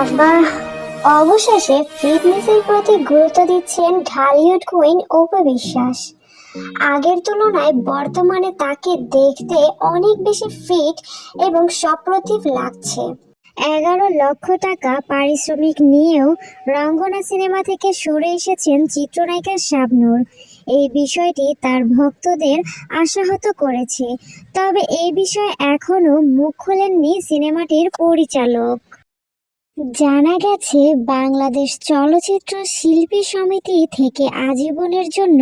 আবার অবশেষে ফিটনেসের প্রতি গুরুত্ব দিচ্ছেন ঢালিউড কুইন অপু বিশ্বাস। আগের তুলনায় বর্তমানে তাকে দেখতে অনেক বেশি ফিট এবং সপ্রতিভ লাগছে। এগারো লক্ষ টাকা পারিশ্রমিক নিয়েও রঙ্গনা সিনেমা থেকে সরে এসেছেন চিত্রনায়িকা শাবনূর। এই বিষয়টি তার ভক্তদের আশাহত করেছে। তবে এই বিষয়ে এখনও মুখ খোলেননি সিনেমাটির পরিচালক। জানা গেছে, বাংলাদেশ চলচ্চিত্র শিল্পী সমিতি থেকে আজীবনের জন্য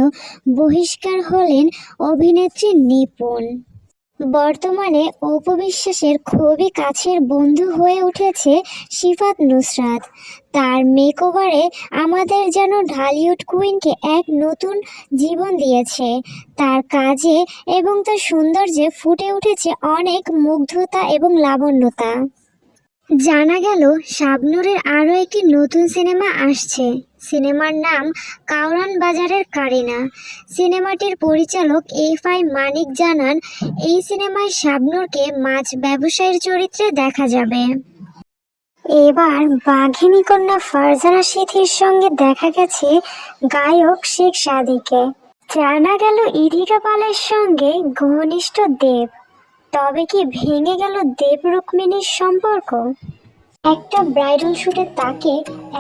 বহিষ্কার হলেন অভিনেত্রী নিপুণ। বর্তমানে উপবিশ্বাসের খুবই কাছের বন্ধু হয়ে উঠেছে সিফাত নুসরাত। তার মেকওভারে আমাদের যেন ঢালিউড কুইনকে এক নতুন জীবন দিয়েছে। তার কাজে এবং তার সৌন্দর্যে ফুটে উঠেছে অনেক মুগ্ধতা এবং লাবণ্যতা। জানা গেল, শাবনুরের আরও একটি নতুন সিনেমা আসছে। সিনেমার নাম কাউরান বাজারের কারিনা। সিনেমাটির পরিচালক এফ আই মানিক জানান, এই সিনেমায় শাবনুরকে মাছ ব্যবসায়ীর চরিত্রে দেখা যাবে। এবার বাঘিনী কন্যা ফারজানা সিথির সঙ্গে দেখা গেছে গায়ক শেখ সাদিকে। জানা গেল ইদিকা পালের সঙ্গে ঘনিষ্ঠ দেব। তবে কি ভেঙে গেল দেব রুক্মিণীর সম্পর্ক? একটা ব্রাইডাল শুটে তাকে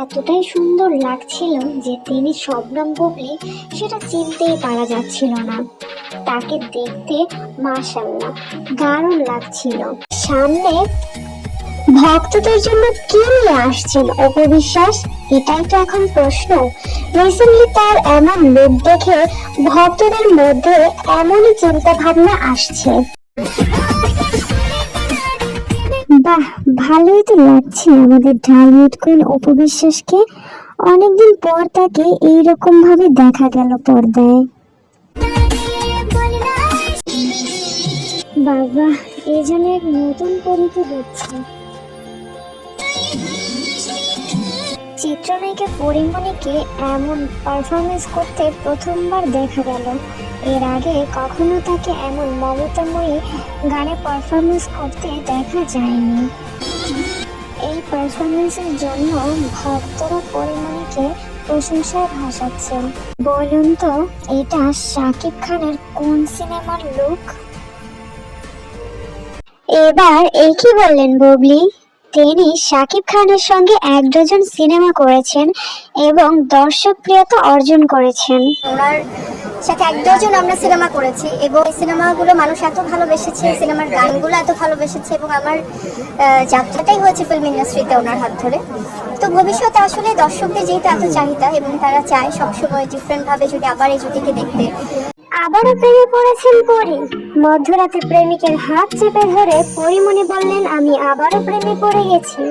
এতটাই সুন্দর লাগছিল যে তিনি শবনম বুবলি সেটা চিনতেই পারা যাচ্ছিল না। তাকে দেখতে মাশাল্লাহ দারুণ লাগছিল। সামনে ভক্তদের জন্য কি নিয়ে আসছেন অপবিশ্বাস? এটাই তো এখন প্রশ্ন। রিসেন্টলি তার এমন লুক দেখে ভক্তদের মধ্যে এমনই চিন্তা ভাবনা আসছে। ভালোই তো লাগছে আমাদের ঢালিউড কুইন অপবিশ্বাসকে অনেকদিন পর তাকে এইরকম ভাবে দেখা গেল পর্দায়। বাবা এই যেন এক নতুন পরিচয় দিচ্ছে চিত্রনায়িকা পরিমণিকে এমন পারফরমেন্স করতে প্রথমবার দেখা গেল। এর আগে কখনো তাকে এমন মমতাময়ী গানে পারফরমেন্স করতে দেখা যায়নি। এই পারফরমেন্সের জন্য ভক্তরা পরিমণিকে প্রশংসায় ভাসাচ্ছেন। বলুন তো, এটা শাকিব খানের কোন সিনেমার লুক এবার এই কি বললেন বুবলি? তিনি শাকিব খানের সঙ্গে এক ডজন সিনেমা করেছেন এবং দর্শক প্রিয়তা অর্জন করেছেন। ওনার সাথে এক ডজন আমরা সিনেমা করেছি এবং এই সিনেমাগুলো মানুষ এত ভালোবেসেছে সিনেমার গানগুলো এত ভালোবেসেছে এবং আমার যাত্রাটাই হয়েছে ফিল্ম ইন্ডাস্ট্রিতে ওনার হাত ধরে। তো ভবিষ্যতে আসলে দর্শকদের যেহেতু এত চাহিদা এবং তারা চায় সবসময় ডিফারেন্টভাবে যদি আবার এই জুটিকে দেখতে। আবারও প্রেমে পড়েছেন পরি। মধ্যরাতে প্রেমিকের হাত চেপে ধরে পরিমণি বললেন, আমি আবারও প্রেমে পড়ে গেছি।